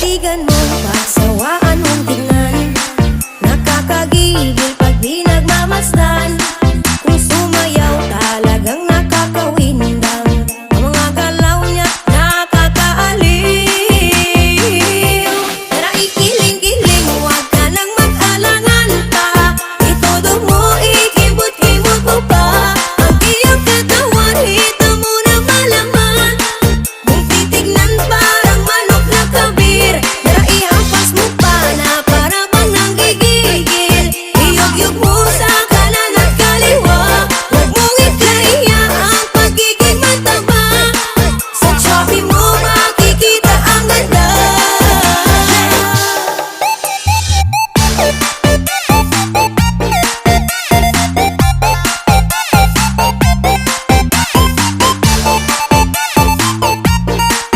Titigan mo, pagsawaan mong tingnan. Nakakagigil pag di nagmamasdan.